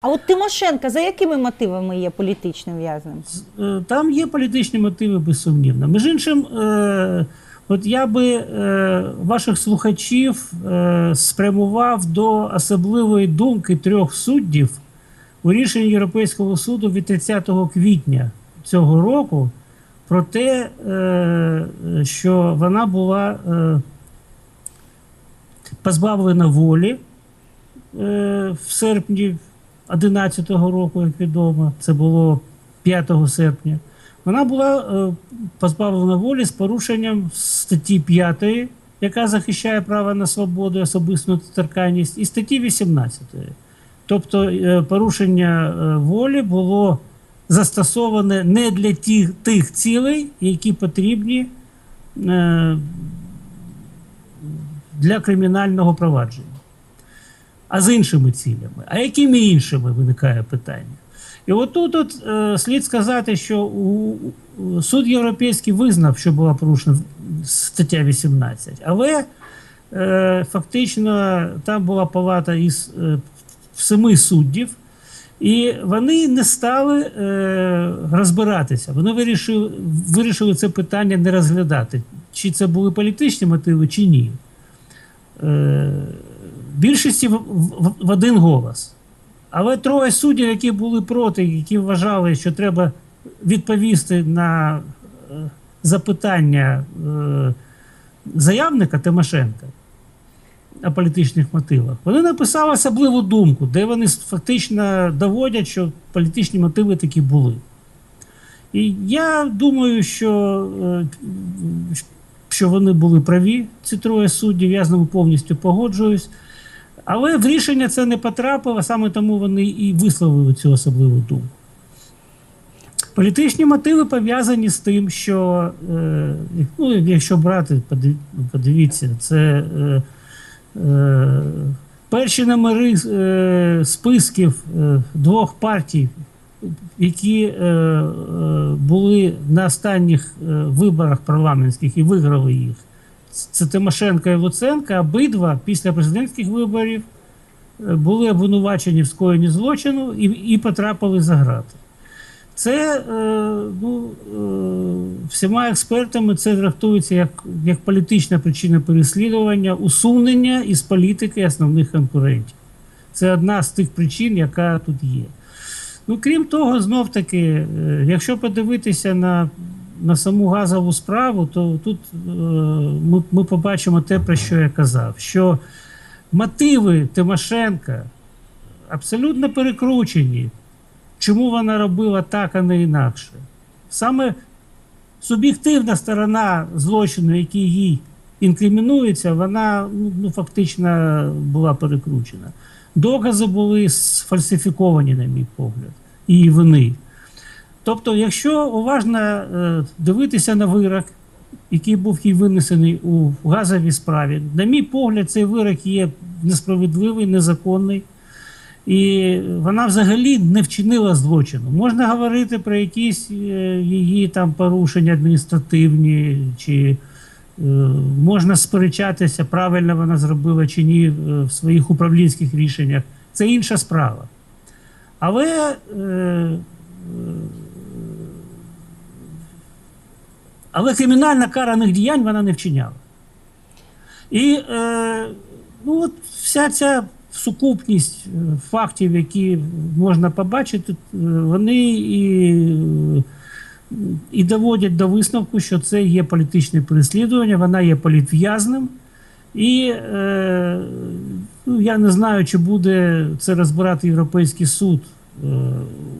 А от Тимошенка за якими мотивами є політичним в'язнем? Е, Там є політичні мотиви, безсумнівно. Між іншим, е, от я би е, ваших слухачів е, спрямував до особливої думки трьох суддів у рішенні Європейського суду від 30 квітня цього року про те, е, що вона була е, позбавлена волі е, в серпні 2011 року, як відомо, це було 5 серпня. Вона була е, позбавлена волі з порушенням статті 5, яка захищає право на свободу, особисту недоторканність, і статті 18. Тобто е, порушення е, волі було застосоване не для тих, тих цілей, які потрібні е, для кримінального провадження а з іншими цілями. А якими іншими виникає питання? І отут от, е, слід сказати, що у, у- суд європейський визнав, що була порушена стаття 18, але е, фактично там була палата із е, семи суддів, і вони не стали е, розбиратися. Вони вирішили, вирішили це питання не розглядати, чи це були політичні мотиви, чи ні. Е, більшості в, в, в один голос. Але троє суддів, які були проти, які вважали, що треба відповісти на е, запитання е, заявника Тимошенка о політичних мотивах, вони написали особливу думку, де вони фактично доводять, що політичні мотиви такі були. І я думаю, що, е, що вони були праві, ці троє суддів, я з ними повністю погоджуюсь. Але в рішення це не потрапило, саме тому вони і висловили цю особливу думку. Політичні мотиви пов'язані з тим, що, е, ну, якщо брати, подивіться, це е, е, перші номери е, списків е, двох партій, які е, е, були на останніх е, виборах парламентських і виграли їх. Це Тимошенко і Луценка, обидва після президентських виборів е, були обвинувачені в скоєнні злочину і, і потрапили за грати. Це е, ну, е, всіма експертами це трактується як, як політична причина переслідування, усунення із політики основних конкурентів. Це одна з тих причин, яка тут є. Ну, крім того, знов таки, якщо подивитися на, на саму газову справу, то тут е, ми, ми побачимо те, про що я казав, що мотиви Тимошенка абсолютно перекручені. Чому вона робила так, а не інакше? Саме суб'єктивна сторона злочину, який їй інкримінується, вона ну, ну, фактично була перекручена. Докази були сфальсифіковані, на мій погляд, і вони. Тобто, якщо уважно е, дивитися на вирок, який був їй винесений у газовій справі, на мій погляд, цей вирок є несправедливий, незаконний. І вона взагалі не вчинила злочину. Можна говорити про якісь е, її там порушення адміністративні, чи е, можна сперечатися, правильно вона зробила чи ні в своїх управлінських рішеннях. Це інша справа. Але, е, але кримінально караних діянь вона не вчиняла. І е, ну, от вся ця сукупність е, фактів, які можна побачити, е, вони і, і доводять до висновку, що це є політичне переслідування, вона є політв'язним. І е, ну, я не знаю, чи буде це розбирати Європейський суд е,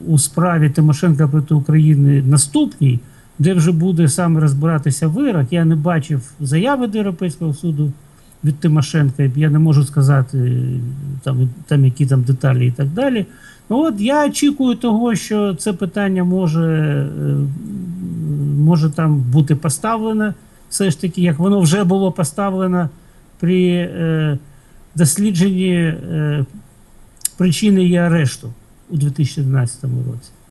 у справі Тимошенка проти України наступній, де вже буде саме розбиратися вирок. Я не бачив заяви до Європейського суду від Тимошенка. Я не можу сказати там, там які там деталі і так далі. Ну от я очікую того, що це питання може, е, може там бути поставлене, все ж таки, як воно вже було поставлено при е, дослідженні е, причини її арешту у 2011 році.